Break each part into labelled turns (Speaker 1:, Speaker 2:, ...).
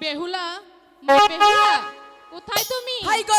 Speaker 1: বেহুলা বেহুলা কোথায় তুমি?
Speaker 2: হাই গো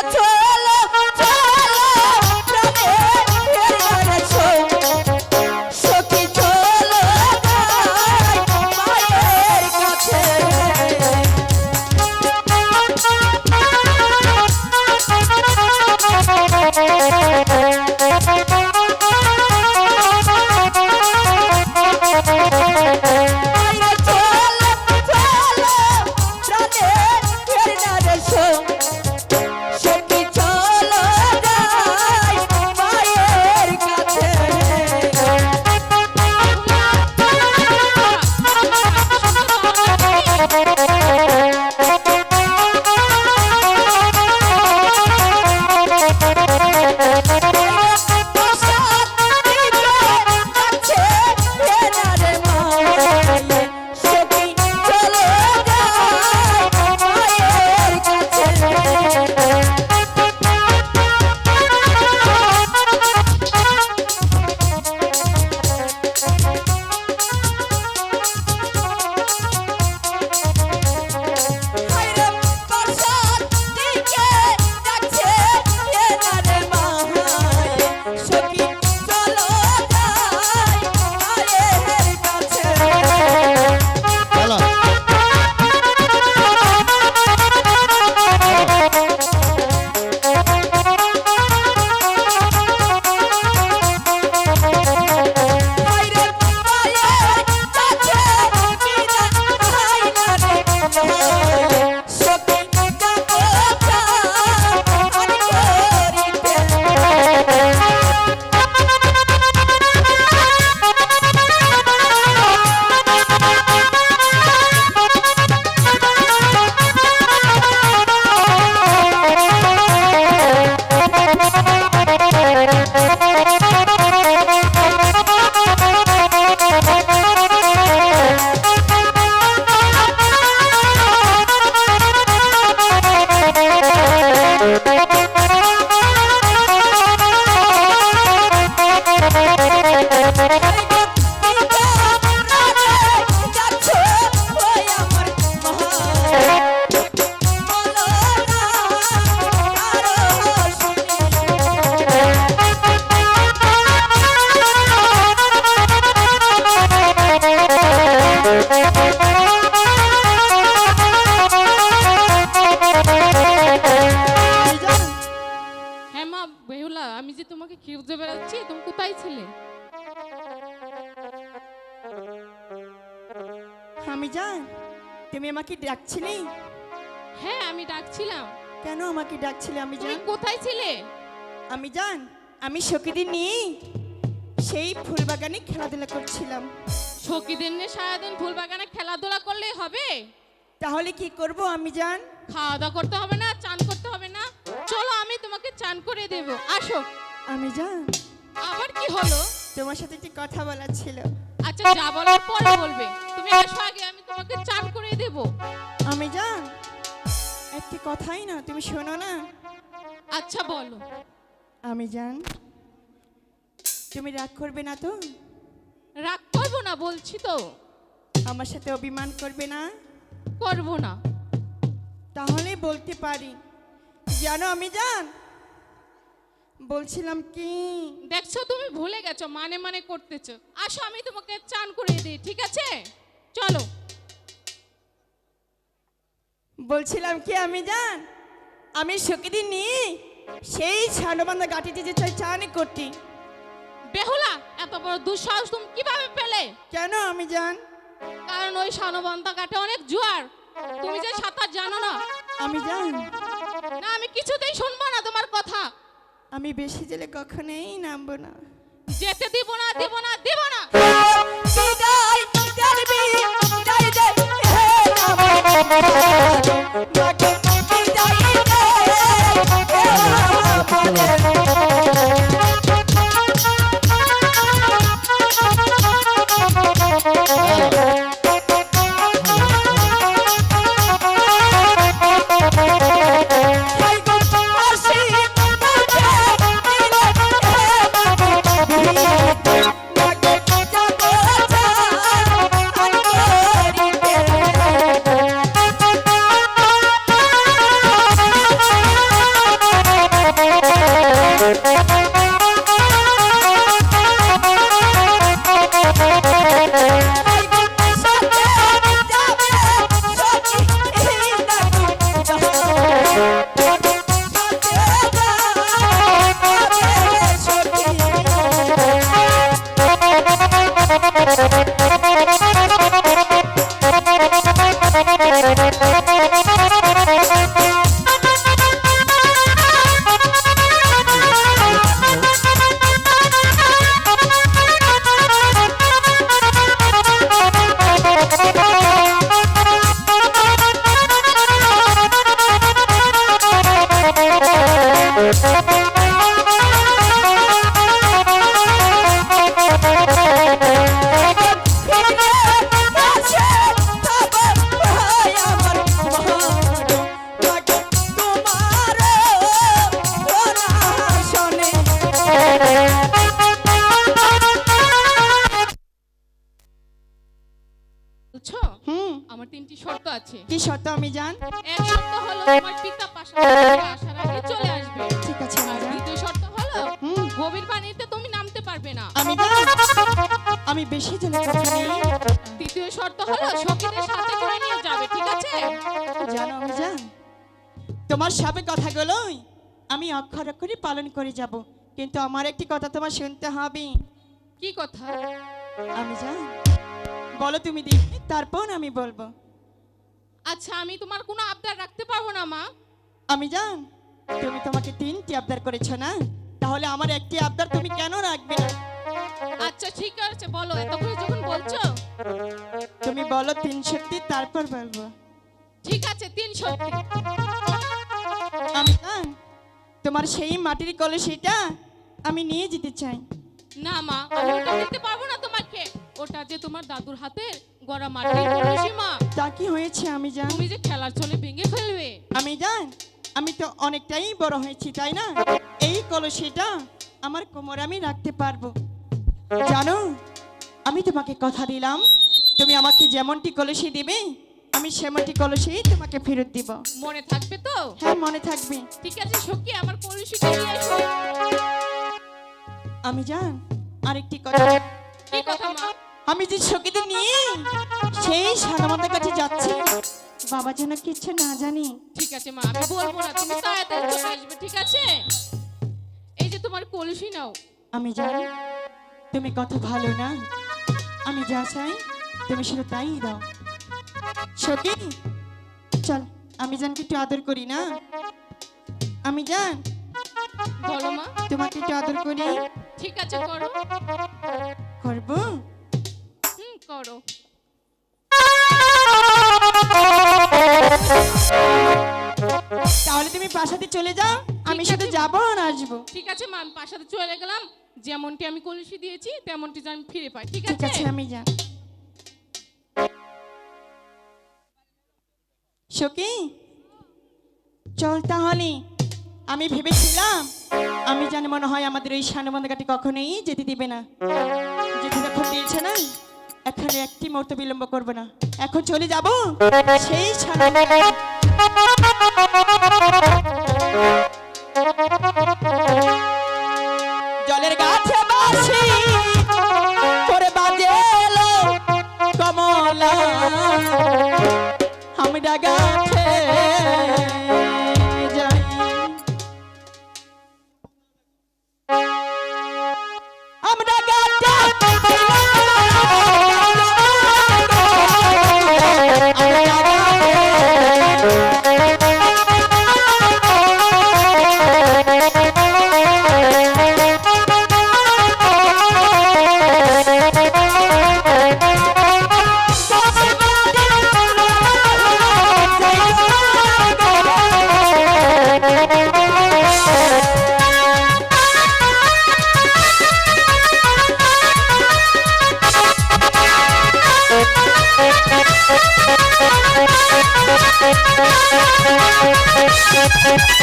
Speaker 2: আমাকে ডাকছিলে?
Speaker 1: হ্যাঁ আমি ডাকছিলাম।
Speaker 2: কেন আমাকে ডাকছিলে আমি
Speaker 1: তুমি
Speaker 2: জান?
Speaker 1: কোথায় ছিলে?
Speaker 2: আমি জান আমি সখীদের নিয়ে সেই ফুলবাগানে খেলাধুলা করছিলাম।
Speaker 1: সখীদের নিয়ে সারাদিন ফুল বাগানে খেলাধুলা করলেই হবে?
Speaker 2: তাহলে কি করব আমি জান?
Speaker 1: খাওয়া দাওয়া করতে হবে না চান করতে হবে না? চলো আমি তোমাকে চান করে দেব। আসো।
Speaker 2: আমি জান।
Speaker 1: আবার কি হলো?
Speaker 2: তোমার সাথে একটি কথা বলার ছিল।
Speaker 1: আচ্ছা যা বলার পরে বলবে। তুমি আসো আগে আমি তোমাকে চান করে দেব।
Speaker 2: আমি জান একটি কথাই না তুমি শোনো না।
Speaker 1: আচ্ছা বলো।
Speaker 2: আমি জান তুমি রাগ করবে না তো?
Speaker 1: রাগ করব না বলছি তো।
Speaker 2: আমার সাথে অভিমান করবে না?
Speaker 1: করব না।
Speaker 2: তাহলে বলতে পারি। জানো আমি জান বলছিলাম কি?
Speaker 1: দেখছ তুমি ভুলে গেছো মানে মানে করতেছো। আসো আমি তোমাকে চান করে দিই ঠিক আছে? চলো।
Speaker 2: বলছিলাম কি আমি জান আমি সকিদিন নিয়ে সেই ছানবান্ধা গাটিতে যে চাই চানি করতি।
Speaker 1: বেহুলা এত বড় দুঃসাহস তুমি কীভাবে পেলে?
Speaker 2: কেন আমি জান
Speaker 1: কারণ ওই সানবন্তা ঘাটে অনেক জোয়ার। তুমি যে সাঁতার জানো না।
Speaker 2: আমি জান
Speaker 1: না আমি কিছুতেই শুনব না তোমার কথা।
Speaker 2: আমি বেশি জেলে কখনোই নামবো না।
Speaker 1: যেতে দিব না দিব না দিব না। আমার তিনটি শর্ত আছে।
Speaker 2: কি শর্ত আমি জান?
Speaker 1: এক শর্ত হলো তোমার পিতা পাশা থেকে আসার আগে চলে আসবে।
Speaker 2: ঠিক আছে
Speaker 1: আর দ্বিতীয় শর্ত হলো
Speaker 2: হুম।
Speaker 1: গভীর পানিতে তুমি নামতে পারবে না।
Speaker 2: আমি আমি বেশি জেনে কথা
Speaker 1: তৃতীয় শর্ত হলো সখীদের সাথে করে নিয়ে যাবে ঠিক আছে?
Speaker 2: জানো আমি জান? তোমার সবে কথাগুলোই আমি অক্ষর অক্ষরে পালন করে যাব। কিন্তু আমার একটি কথা তোমার শুনতে হবে।
Speaker 1: কি কথা?
Speaker 2: আমি জান? বলো তুমি দিদি তারপর আমি বলব।
Speaker 1: আচ্ছা আমি তোমার কোনো আবদার রাখতে পারব না মা।
Speaker 2: আমি জান তুমি তোমাকে তিনটি আবদার করেছ না? তাহলে আমার একটি আবদার তুমি কেন রাখবে না?
Speaker 1: আচ্ছা ঠিক আছে বলো এত করে যখন বলছো।
Speaker 2: তুমি বলো তিন সত্যি তারপর বলব।
Speaker 1: ঠিক আছে তিন সত্যি
Speaker 2: আমি জান তোমার সেই মাটির কলসিটা আমি নিয়ে যেতে চাই।
Speaker 1: না মা আমি ওটা দিতে পারব ওটা যে তোমার দাদুর হাতের গড়া কলসি মা
Speaker 2: তা কি হয়েছে? আমি জান।
Speaker 1: তুমি যে খেলার চলে ভেঙে ফেলবে।
Speaker 2: আমি জান। আমি তো অনেকটাই বড় হয়েছি তাই না? এই কলসিটা আমার কোমরে আমি রাখতে পারব। জানো আমি তোমাকে কথা দিলাম তুমি আমাকে যেমনটি কলসি দিবে আমি সেমনটি কলসি তোমাকে ফেরত দিব।
Speaker 1: মনে থাকবে তো?
Speaker 2: হ্যাঁ মনে থাকবে।
Speaker 1: ঠিক আছে সখী আমার কলসিটা নিয়ে এসো
Speaker 2: আমি জান। আরেকটি কথা।
Speaker 1: কি কথা মা।
Speaker 2: আমি যে সখীতে নিয়ে সেই সারামাদের কাছে যাচ্ছি বাবা যেন কিচ্ছু না জানি।
Speaker 1: ঠিক আছে মা আমি বলব না তুমি তাড়াতাড়ি চলে আসবে ঠিক আছে? এই যে তোমার কলসি নাও।
Speaker 2: আমি জানি তুমি কত ভালো না আমি যা চাই তুমি শুধু তাই দাও। সখী চল আমি জানকে একটু আদর করি না। আমি জান
Speaker 1: বলো মা।
Speaker 2: তোমাকে একটু আদর করি।
Speaker 1: ঠিক আছে করো।
Speaker 2: করব?
Speaker 1: হুম করো।
Speaker 2: তাহলে তুমি পাশাতে চলে যাও আমি
Speaker 1: ঠিক আছে।
Speaker 2: যাব আর আসব।
Speaker 1: ঠিক আছে মা আমি পাশাতে চলে গেলাম। যেমনটি আমি কলসি দিয়েছি তেমনটি যেন ফিরে পাই ঠিক
Speaker 2: ঠিক
Speaker 1: আছে?
Speaker 2: আছে আমি যান সখী চল তাহলে। আমি ভেবেছিলাম আমি জানি মনে হয় আমাদের ওই সানবন্ধাঘাটি কখনোই যেতে দিবে না। দিয়েছে না এখন একটি মুহূর্ত বিলম্ব করব না। এখন চলে যাব সেই জলের গাছে বাসি, করে বাজে কমলা। আমরা গাছে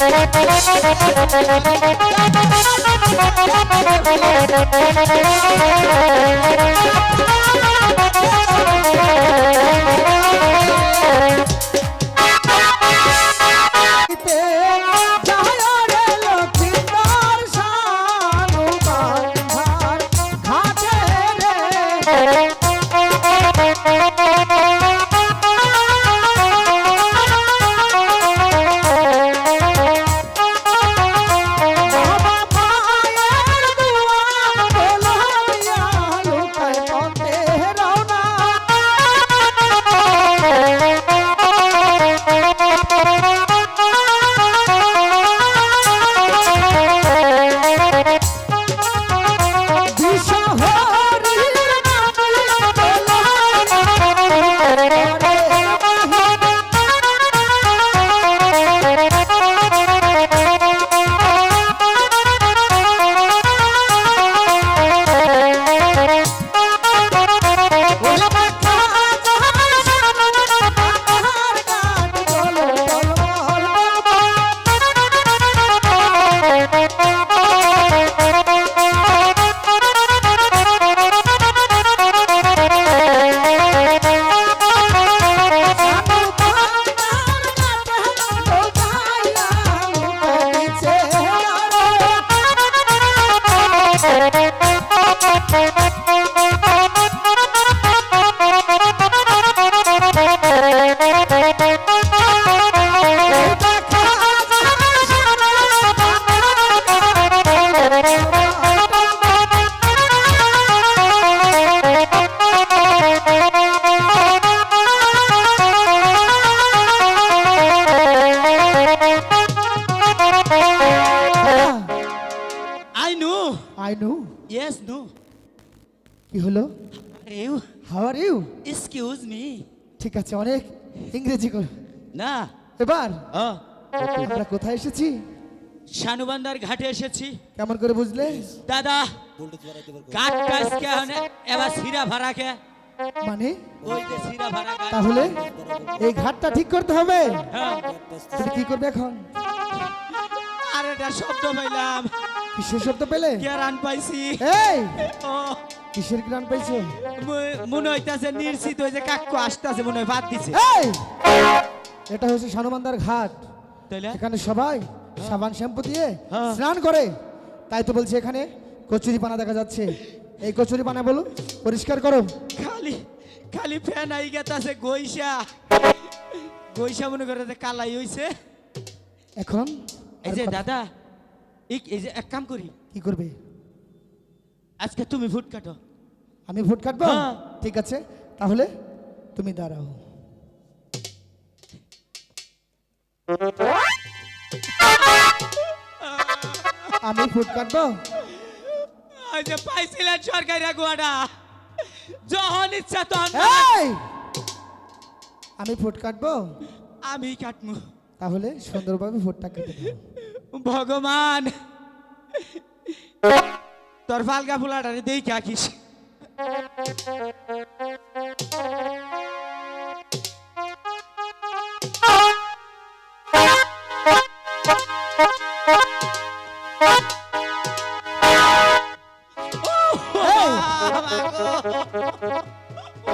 Speaker 3: I
Speaker 4: আছে অনেক ইংরেজি কর।
Speaker 3: না।
Speaker 4: এবার আমরা কোথায় এসেছি?
Speaker 3: শানুবান্দার ঘাটে এসেছি।
Speaker 4: কেমন করে বুঝলে?
Speaker 3: দাদা কাঠ কাজ কে এবার সিরা ভাড়া কে?
Speaker 4: মানে?
Speaker 3: ওই যে সিরা ভাড়া।
Speaker 4: তাহলে এই ঘাটটা ঠিক করতে হবে?
Speaker 3: হ্যাঁ।
Speaker 4: তুমি কি করবে এখন?
Speaker 3: আর এটা শব্দ পাইলাম।
Speaker 4: কিসের শব্দ পেলে?
Speaker 3: পাইছি?
Speaker 4: এই! কিসের গ্রান পাইছো?
Speaker 3: মনে হইতাছে নির্চিত হয়েছে কাকু আসতেছে মনে হয় বাদ দিছে।
Speaker 4: এই এটা হচ্ছে সানুমান্দার ঘাট।
Speaker 3: তাইলে?
Speaker 4: এখানে সবাই সাবান শ্যাম্পু দিয়ে
Speaker 3: হ্যাঁ।
Speaker 4: স্নান করে। তাই তো বলছি এখানে কচুরি পানা দেখা যাচ্ছে। এই কচুরি পানা বলো পরিষ্কার করো।
Speaker 3: খালি খালি ফ্যান আই গেতাছে গইসা গইসা মনে করে কালাই হইছে।
Speaker 4: এখন
Speaker 3: এই যে দাদা এই যে এক কাম করি।
Speaker 4: কি করবে?
Speaker 3: আজকে তুমি ফুট কাটো।
Speaker 4: আমি ভোট কাটবো?
Speaker 3: হ্যাঁ।
Speaker 4: ঠিক আছে তাহলে তুমি দাঁড়াও। আমি ফুট কাটবো?
Speaker 3: ওই যে পাইছিলেন সরকারি গুয়াটা যখন ইচ্ছা তখন!
Speaker 4: আমি ফুট কাটবো?
Speaker 3: আমি কাটমু
Speaker 4: তাহলে সুন্দরভাবে ভোটটা কেটে
Speaker 3: ভগবান! তোর ফালকা ফুলাটারে আঁকিস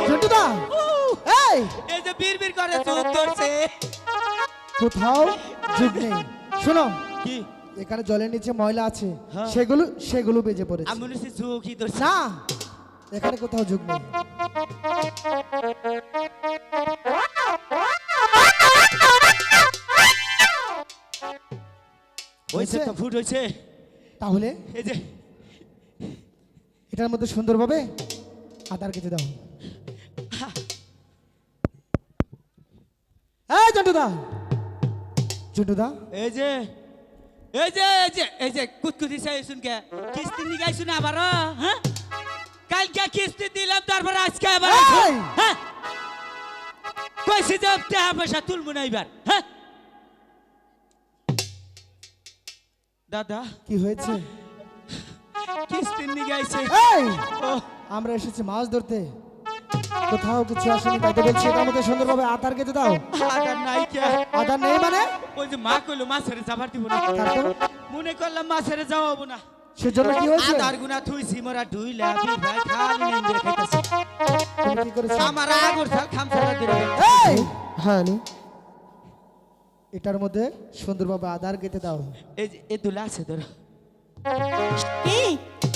Speaker 4: জন্টুদা এই!
Speaker 3: এই! যে বীর বীর করে চোখ ধরছে।
Speaker 4: কোথাও যুগ নেই। শোনো
Speaker 3: কি?
Speaker 4: এখানে জলের নিচে ময়লা আছে
Speaker 3: হ্যাঁ।
Speaker 4: সেগুলো সেগুলো বেজে পড়েছে।
Speaker 3: আমি
Speaker 4: না এখানে কোথাও যুগ নেই।
Speaker 3: হয়েছে
Speaker 4: হয়েছে?
Speaker 3: তো ফুট হয়েছে।
Speaker 4: তাহলে?
Speaker 3: এই যে।
Speaker 4: এটার মধ্যে সুন্দরভাবে আধার কেটে দাও। এই জন্টুদা। জন্টুদা?
Speaker 3: এই যে। এই যে এই যে এই যে কুতকুতি কিস্তি না আবার হ্যাঁ কালকে কিস্তি দিলাম তারপর আজকে আবার! হ্যাঁ কইছি যে টাকা পয়সা তুলবো না এবার হ্যাঁ দাদা
Speaker 4: কি হয়েছে?
Speaker 3: কিস্তি নিগাইছে।
Speaker 4: আমরা এসেছি মাছ ধরতে। কোথাও কিছু আসেনি তাই তো বলছি এটার মধ্যে সুন্দরভাবে আধার কেটে দাও।
Speaker 3: আদার নাই কে?
Speaker 4: আধার নেই মানে?
Speaker 3: ওই যে মা কইলো মাছের যাবার দিব না।
Speaker 4: তারপর?
Speaker 3: মনে করলাম মাছের যাওয়াবো না।
Speaker 4: সেজন্য কি হয়েছে?
Speaker 3: আদার গুনা থুইছি মোরা ঢুইলা বি ভাই খালি নেন দিয়ে খাইতাছি।
Speaker 4: তুমি কি করেছ?
Speaker 3: আমার আগর থাল খামসারা দিলে।
Speaker 4: এই! হ্যাঁ এটার মধ্যে সুন্দরভাবে আধার কেটে দাও।
Speaker 3: এই যে এ দুলা আছে তোর
Speaker 2: কি?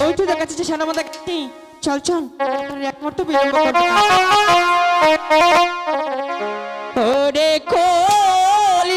Speaker 2: ওই তো দেখাচ্ছে যে সানবন্ধা গাটি চল চল। এক মুহূর্ত বিলম্ব করব ওরে কোল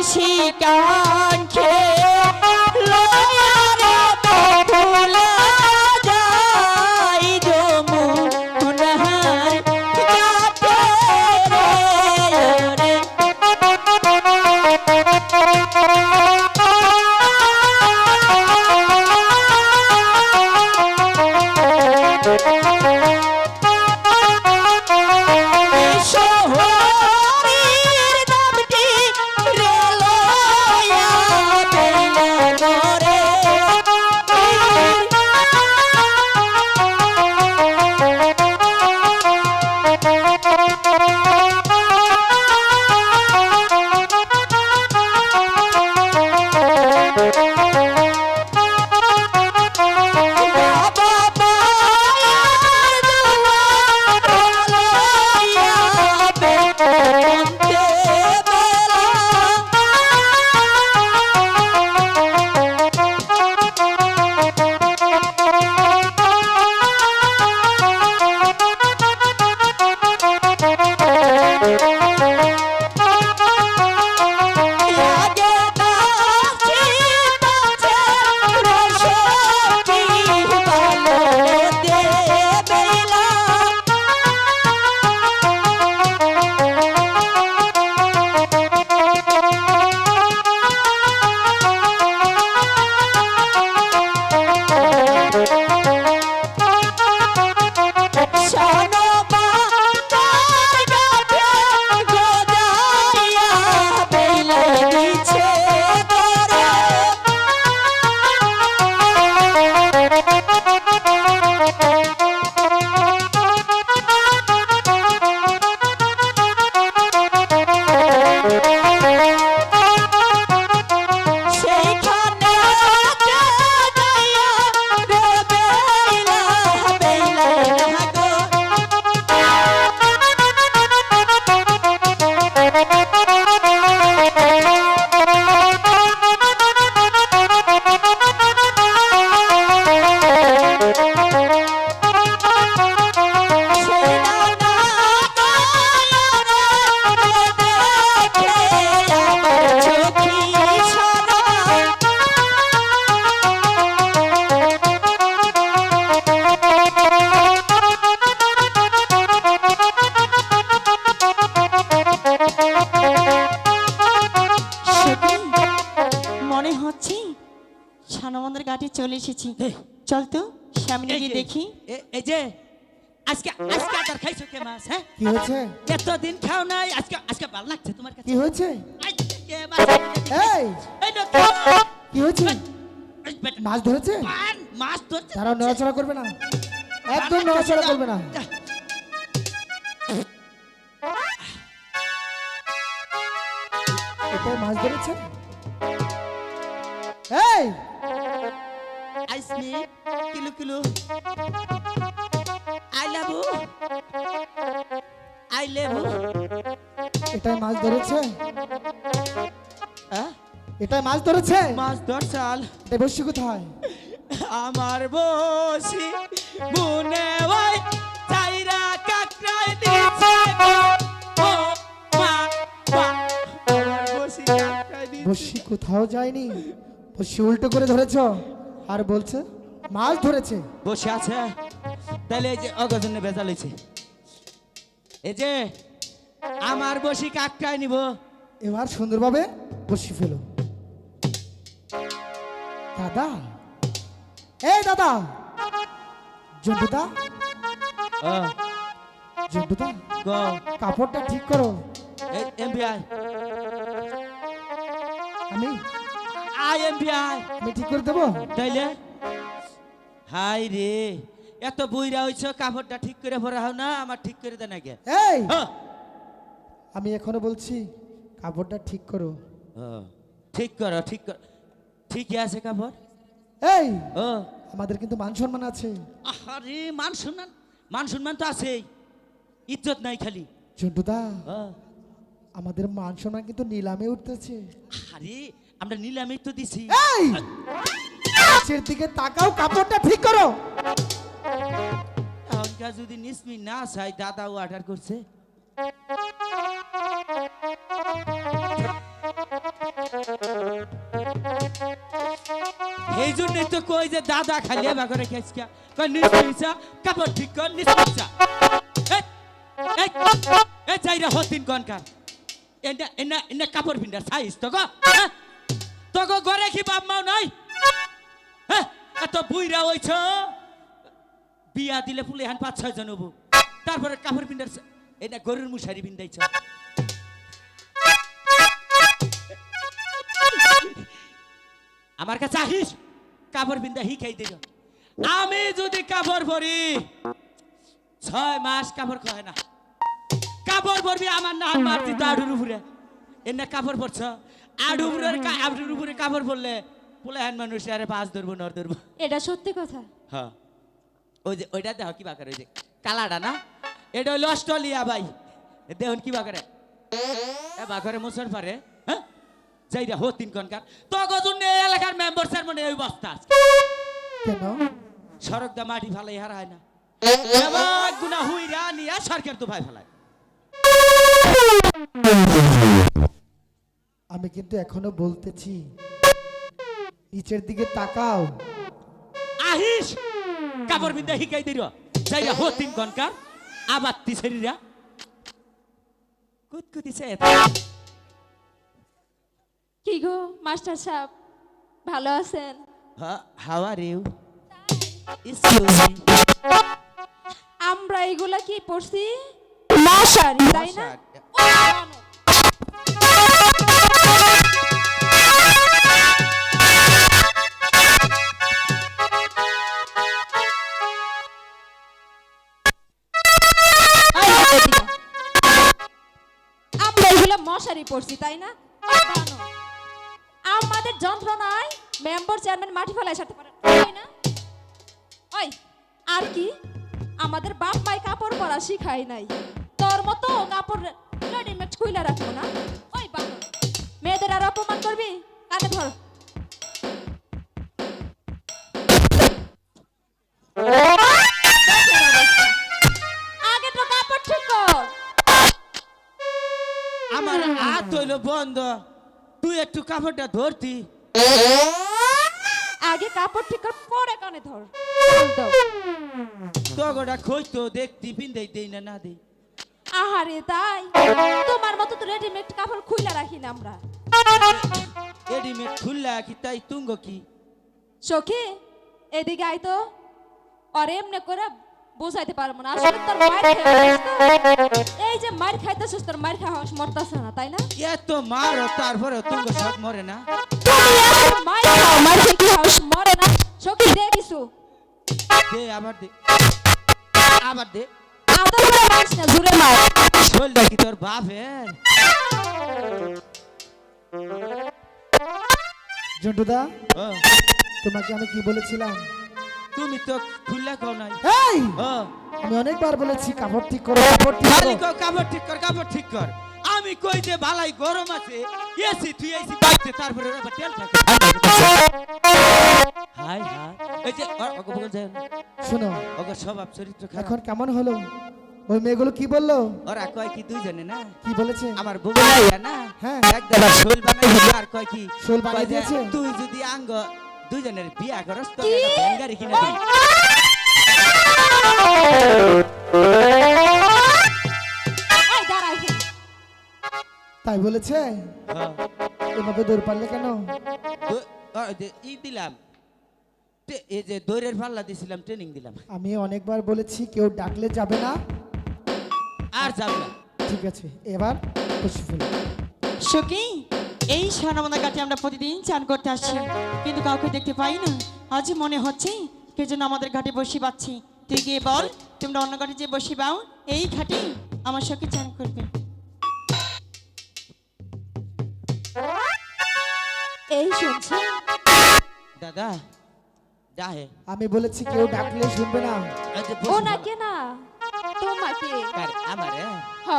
Speaker 2: চল তো সামনে গিয়ে দেখি।
Speaker 3: এই যে আজকে আজকে আদার খাইছো কে মাছ হ্যাঁ?
Speaker 4: কি হয়েছে?
Speaker 3: এতদিন খাও নাই আজকে আজকে ভালো লাগছে তোমার কাছে।
Speaker 4: কি হয়েছে?
Speaker 3: আজকে মাছ
Speaker 4: এই!
Speaker 3: এই দেখো
Speaker 4: কি হয়েছে? মাছ ধরেছে?
Speaker 3: মাছ ধরছে
Speaker 4: তারা নড়াচড়া করবে না। একদম নড়াচড়া করবে না। এটাই মাছ ধরেছে? এই!
Speaker 3: আইসমি kilo kilo. I love I লেবু
Speaker 4: এটাই মাছ ধরেছে?
Speaker 3: হ্যাঁ?
Speaker 4: এটাই মাছ ধরেছে?
Speaker 3: মাছ দর্শাল
Speaker 4: এটা বসছি কোথায়?
Speaker 3: আমার বসি ওই চাইরা দিছে ও মা বসি
Speaker 4: বসি কোথাও যায়নি বসি উল্টো করে ধরেছ। আর বলছে? মাছ ধরেছে।
Speaker 3: বসে আছে। তাহলে এই যে অগজনে ভেজাল হয়েছে এই যে আমার বসি কাকটাই নিব।
Speaker 4: এবার সুন্দরভাবে বসি ফেলো। দাদা। এই দাদা। জন্টুদা। জন্টুদা
Speaker 3: গো
Speaker 4: কাপড়টা ঠিক করো।
Speaker 3: এমবিআই।
Speaker 4: আমি?
Speaker 3: I MBI.
Speaker 4: আমি ঠিক করে দেবো?
Speaker 3: তাইলে? হাই রে এত বইরা হইছ কাপড়টা ঠিক করে ভরা হও না আমার ঠিক করে দেন আগে
Speaker 4: এই!
Speaker 3: হ্যাঁ।
Speaker 4: আমি এখনও বলছি কাপড়টা ঠিক করো।
Speaker 3: ঠিক করো ঠিক কর ঠিকই আছে কাপড়?
Speaker 4: এই!
Speaker 3: ও।
Speaker 4: আমাদের কিন্তু মান সম্মান আছে।
Speaker 3: আরে মান সম্মান মান সম্মান তো আছেই। ইজ্জত নাই খালি।
Speaker 4: জন্টুদা
Speaker 3: হ্যাঁ।
Speaker 4: আমাদের মান সম্মান কিন্তু নিলামে উঠতেছে।
Speaker 3: আরে আমরা নিলামে তো দিছি।
Speaker 4: এই! নিচের দিকে তাকাও, কাপড়টা ঠিক করো।
Speaker 3: এখনকার যদি নিসমি না চাই দাদাও অর্ডার করছে। এই জন্যই তো কই যে দাদা খালি এবার করে খেসকা কই নিসমিসা কাপড় ঠিক কর নিসমিসা এ চাইরা হতিন কনকার এনা এনা এনা কাপড় পিন্ডার সাইজ তো গো হ্যাঁ? তো গো, ঘরে কি বাপ মাও নাই? হ্যাঁ এত বুইরা হইছ? বিয়া দিলে ফুলে হান পাঁচ, ছয় জন হব। তারপরে কাপড় পিন্ডার এটা গরুর মুশারি পিন্দাইছ আমার কাছে আহিস, কাপড় পিন্দা শিখাই দিল। আমি যদি কাপড় পরি, ছয় মাস কাপড় খয় না। কাপড় পরবি আমার না মারতি তো আডুর উপরে। এনে কাপড় পরছ? আডুর উপরে আডুর উপরে কাপড় পরলে ফুলে হান মানুষ আরে পাঁচ ধরবো নর ধরবো।
Speaker 5: এটা সত্যি কথা।
Speaker 3: হ্যাঁ। ওই যে ওইটা দেখো কি বাকার ওই যে কালাটা না? এটা হইল অস্ট্রেলিয়া ভাই। দেখুন কি বাকারে এ বাকারে মুসর পারে। হ্যাঁ? যাই রে হো তিন কনকার। তো গজুন এই এলাকার মেম্বার স্যার মনে ওই বস্তা
Speaker 4: কেন?
Speaker 3: সড়ক দা মাটি ফালাই হারা হয় না। এবার গুনা হুইরা নিয়া সরকার তো ভাই ফেলায়।
Speaker 4: আমি কিন্তু এখনও বলতেছি নিচের দিকে তাকাও।
Speaker 3: আহিস কাপড় বিন্দা শিকাই দিল যাই হো তিন কনকার আবার তিসেরিরা কুতকুতিছে
Speaker 5: কি গো মাস্টার সাহেব ভালো আছেন?
Speaker 3: হাউ আর ইউ
Speaker 5: আমরা এগুলা কি পড়ছি? মশারি তাই না? এগুলো পরছি তাই না? আমাদের যন্ত্রণায় মেম্বার চেয়ারম্যান মাটি ফেলায় সাথে পারে না ওই, আর কি? আমাদের বাপ মাই কাপড় পরা শিখাই নাই। তোর মতো কাপড় রেডিমেড খুইলা রাখব না। ওই বাপ মেয়েদের আর অপমান করবি? কানে ধর।
Speaker 3: হাত বন্ধ তুই একটু কাপড়টা ধরতি।
Speaker 5: আগে কাপড় ঠিক কর পরে কানে ধর। দাও।
Speaker 3: তগটা খইতো দেখতি পিন্দাই দেই না না দেই।
Speaker 5: আহারে তাই তোমার মতো তো রেডিমেড কাপড় খুইলা রাখি না আমরা।
Speaker 3: রেডিমেড খুললা কি তাই তুঙ্গ কি?
Speaker 5: সখী এদিকে আয় তো। আর এমনি করে বোঝাইতে পারব না। আসলে তোর মার তো। এই যে মার খাইতেছিস তোর মার খাওয়া মরতাছে না তাই না?
Speaker 3: এত মারো তারপরে তুঙ্গ সব মরে না।
Speaker 5: তুমি মার খাও মার খেয়ে কি হাউস মরে না।
Speaker 3: দে আবার দে। আবার দে।
Speaker 5: আদর করে মারিস না জুড়ে মার।
Speaker 3: শোলটা কি তোর বাপের।
Speaker 4: জন্টুদা
Speaker 3: ও,
Speaker 4: তোমাকে আমি কি বলেছিলাম?
Speaker 3: তুমি তো খুললে কও নাই।
Speaker 4: এই! আমি অনেকবার বলেছি কাপড় ঠিক করো কাপড় ঠিক
Speaker 3: খালি
Speaker 4: করো
Speaker 3: কাপড় ঠিক কর কাপড় ঠিক কর। আমি কই যে ভালাই গরম আছে এসি তুই এসি বাইতে তারপরে আবার তেল থাকে হাই হাই। এই যে ও- ওকে বল যায়
Speaker 4: শোনো।
Speaker 3: ওকে স্বভাব চরিত্র
Speaker 4: এখন কেমন হলো? ওই মেয়েগুলো কি বলল?
Speaker 3: ওরা কয় কি দুইজনে না?
Speaker 4: কি বলেছে?
Speaker 3: আমার বউ না?
Speaker 4: হ্যাঁ।
Speaker 3: একদম শোল বানাই আর কয় কি?
Speaker 4: শোল বানাই দিয়েছে?
Speaker 3: তুই যদি আঙ্গ দুইজনের বিয়া করস তো? ভ্যান গাড়ি কিনে দিই।
Speaker 4: তাই বলেছে?
Speaker 3: হ্যাঁ।
Speaker 4: এভাবে দৌড় পারলে কেন?
Speaker 3: ই দিলাম। এই যে দৌড়ের পাল্লা দিছিলাম ট্রেনিং দিলাম।
Speaker 4: আমি অনেকবার বলেছি কেউ ডাকলে যাবে না।
Speaker 3: আর যাবে না।
Speaker 4: ঠিক আছে এবার খুশি ফুল
Speaker 2: সখী এই সোনামন্দা ঘাটে আমরা প্রতিদিন চান করতে আসছি। কিন্তু কাউকে দেখতে পাই না। আজ মনে হচ্ছে কে যেন আমাদের ঘাটে বসি পাচ্ছি। তুই গিয়ে বল তোমরা অন্য ঘাটে যে বসি পাও এই ঘাটে আমার সখী চান করবে।
Speaker 5: এই শুনছি।
Speaker 3: দাদা ডাহে
Speaker 4: আমি বলেছি কেউ ডাকলে শুনবে না।
Speaker 5: ও না কে না? তোমাকে।
Speaker 3: কার আমারে?
Speaker 5: হ।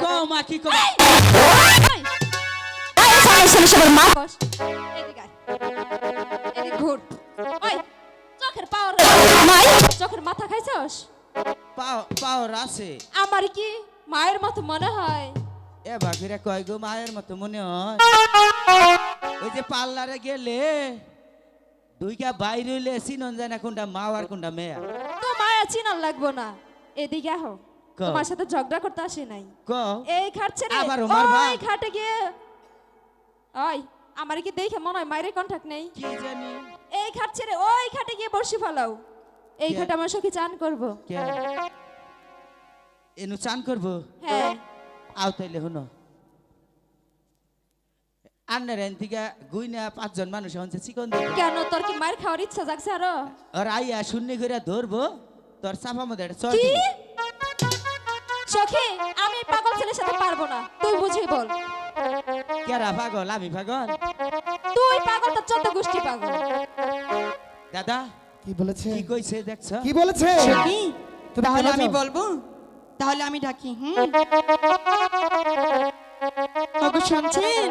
Speaker 3: ক ক মা কি কব
Speaker 5: এই! সামনে সামনে সবার মা বস এদিকে এদিকে ঘুর ওই চোখের পাওয়ার নাই চোখের মাথা খাইছস
Speaker 3: পাও পাওয়ার আছে
Speaker 5: আমার কি মায়ের মতো মনে হয়
Speaker 3: এ বাকিরা কয় গো মায়ের মতো মনে হয় ওই যে পার্লারে গেলে দুইটা বাইরে হইলে চিনন যায় না কোনটা মা আর কোনটা মেয়া
Speaker 5: তো মায়া চিনার লাগবো না এদিকে আহ
Speaker 3: ক।
Speaker 5: তোমার সাথে ঝগড়া করতে আসি নাই। এই ঘাট ছেড়ে
Speaker 3: আবারও মারবা?
Speaker 5: ওই ঘাটে গিয়ে ওই আমার কি দেখে মনে হয় মায়ের কন্টাক্ট নেই?
Speaker 3: কি জানি।
Speaker 5: এই ঘাট ছেড়ে ওই ঘাটে গিয়ে বসে ফেলাও। এই? ঘাটে আমার সখী চান করব।
Speaker 3: এনু চান করব?
Speaker 5: হ্যাঁ।
Speaker 3: আও তাইলে হনো আন্নার এন থেকে গুইনা পাঁচজন মানুষ চিকন
Speaker 5: কেন তোর কি মায়ের খাওয়ার ইচ্ছা জাগছে আরও?
Speaker 3: আর আইয়া শূন্য করে ধরবো তোর চাপা মধ্যে একটা।
Speaker 5: চোখে আমি পাগল ছেলের সাথে পারব না। তুই বুঝে বল।
Speaker 3: কেরা পাগল? আমি পাগল?
Speaker 5: তুই পাগল তো চোদ্দ গোষ্ঠী পাগল।
Speaker 3: দাদা
Speaker 4: কি বলেছে?
Speaker 3: কি কইছে
Speaker 4: কি বলেছে?
Speaker 2: তাহলে আমি বলব? তাহলে আমি ডাকি হুম? ওগো শুনছেন?